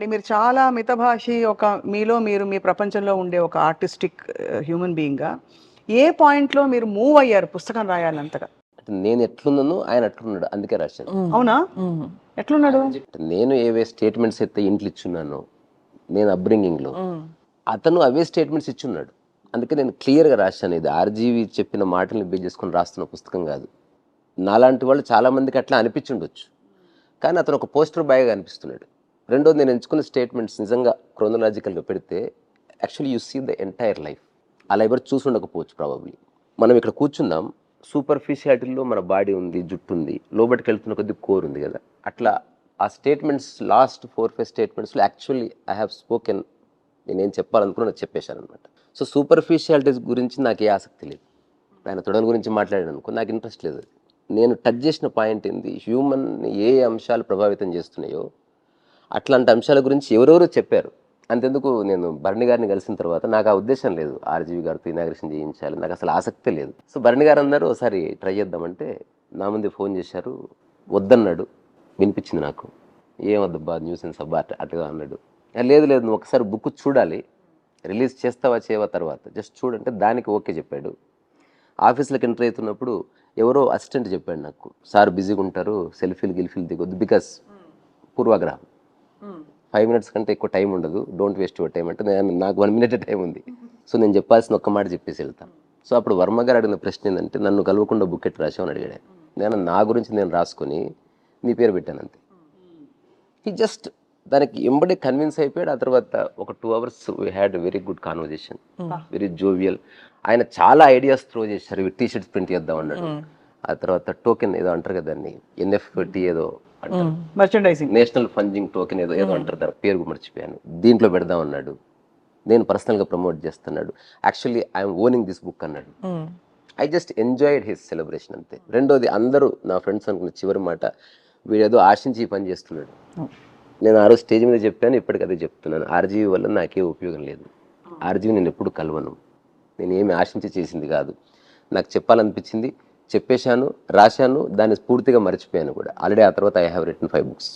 అంటే మీరు చాలా మితభాషి ఒక మీలో మీరు మీ ప్రపంచంలో ఉండే ఒక ఆర్టిస్టిక్ హ్యూమన్ బీయింగ్గా ఏ పాయింట్లో మీరు మూవ్ అయ్యారు పుస్తకం రాయాలంతగా? అంటే నేను ఎట్లున్నాను ఆయన అట్లున్నాడు అందుకే రాశాను. అవునా? ఎట్లున్నాడు? నేను ఏవే స్టేట్మెంట్స్ అయితే ఇంట్లో ఇచ్చున్నానో నేను అప్బ్రింగింగ్లో అతను అవే స్టేట్మెంట్స్ ఇచ్చున్నాడు. అందుకే నేను క్లియర్గా రాశాను ఇది ఆర్జీవి చెప్పిన మాటల్ని బేస్ చేసుకొని రాస్తున్న పుస్తకం కాదు. నాలాంటి వాళ్ళు చాలామందికి అట్లా అనిపించుండొచ్చు కానీ అతను ఒక పోస్టర్ బాయ్గా అనిపిస్తున్నాడు. రెండోది నేను ఎంచుకున్న స్టేట్మెంట్స్ నిజంగా క్రోనలాజికల్గా పెడితే actually you see the entire life అలా ఎవరు చూసి ఉండకపోవచ్చు ప్రాబబ్లీ మనం ఇక్కడ కూర్చుందాం సూపర్ఫిషియాలిటీలో మన బాడీ ఉంది జుట్టు ఉంది లోబట్కి వెళ్తున్న కొద్ది కోర్ ఉంది కదా. అట్లా ఆ స్టేట్మెంట్స్ లాస్ట్ ఫోర్ ఫైవ్ స్టేట్మెంట్స్లో యాక్చువల్లీ ఐ హ్యావ్ స్పోకెన్ నేనేం చెప్పాలనుకున్నా చెప్పేశాను అనమాట సో సూపర్ఫిషియాలిటీస్ గురించి నాకు ఏ ఆసక్తి లేదు. ఆయన తొడల గురించి మాట్లాడాను అనుకో నాకు ఇంట్రెస్ట్ లేదు నేను టచ్ చేసిన పాయింట్ ఏంది హ్యూమన్ ఏ అంశాలు ప్రభావితం చేస్తున్నాయో అట్లాంటి అంశాల గురించి ఎవరెవరో చెప్పారు. అంతెందుకు నేను భరణి గారిని కలిసిన తర్వాత నాకు ఆ ఉద్దేశం లేదు. ఆర్జీవి గారితో ఇనాగ్రేషన్ చేయించాలి. నాకు అసలు ఆసక్తే లేదు. సో భరణి గారు అన్నారు ఒకసారి ట్రై చేద్దామంటే నా ముందే ఫోన్ చేశారు. వద్దన్నాడు. వినిపించింది నాకు. ఏం వద్దబ్బా న్యూసెన్స్ అబ్బా అట్లా అన్నాడు. "ఏ, లేదు లేదు నువ్వు ఒకసారి బుక్ చూడాలి. రిలీజ్ చేస్తావా చేయవా తర్వాత. జస్ట్ చూడంటే దానికి ఓకే చెప్పాడు. ఆఫీస్లోకి ఎంటర్ అవుతున్నప్పుడు ఎవరో అసిస్టెంట్ చెప్పాడు నాకు. సార్ బిజీగా ఉంటారు. సెల్ఫీలు గిల్ఫీలు దిగొద్దు. బికాస్ పూర్వాగ్రహం. ఫైవ్ మినిట్స్ కంటే ఎక్కువ టైం ఉండదు. డోంట్ వేస్ట్ యువర్ టైం అంటే నేను నాకు వన్ మినిట్ టైం ఉంది. సో నేను చెప్పాల్సిన ఒక్క మాట చెప్పేసి వెళ్తాను సో అప్పుడు వర్మ గారు అడిగిన ప్రశ్న ఏంటంటే నన్ను కలవకుండా బుక్ ఎట్టు రాసామని అడిగాడు. నేను నా గురించి నేను రాసుకొని నీ పేరు పెట్టాను అంతే. ఈ జస్ట్ దానికి ఎంబడే కన్విన్స్ అయిపోయాడు. ఆ తర్వాత ఒక two hours we had very good conversation very jovial ఆయన చాలా ఐడియాస్ త్రో చేశారు. టీ షర్ట్స్ ప్రింట్ చేద్దాం అన్నాడు. ఆ తర్వాత టోకెన్ ఏదో అంటారు కదా దాన్ని ఎన్ఎఫ్టీ ఏదో మర్చెండైజింగ్ నేషనల్ ఫండింగ్ టోకెన్ ఏదో ఏదో అంటారు దాని పేరు మర్చిపోయాను దీంట్లో పెడదాం అన్నాడు. నేను పర్సనల్గా ప్రమోట్ చేస్తున్నాడు. Actually I'm owning this book అన్నాడు. I just enjoyed his celebration అంతే. రెండోది అందరూ నా ఫ్రెండ్స్ అనుకున్న చివరి మాట వీడేదో ఆశించి పని చేస్తున్నాడు. నేను ఆ రోజు స్టేజ్ మీద చెప్పాను ఇప్పటికి అదే చెప్తున్నాను. ఆర్జీవీ వల్ల నాకే ఉపయోగం లేదు. ఆర్జీవీ నేను ఎప్పుడు కలవను. నేను ఏమి ఆశించి చేసింది కాదు. నాకు చెప్పాలనిపించింది చెప్పేశాను రాశాను దాన్ని పూర్తిగా మర్చిపోయాను కూడా. ఆల్రెడీ ఆ తర్వాత I have return five books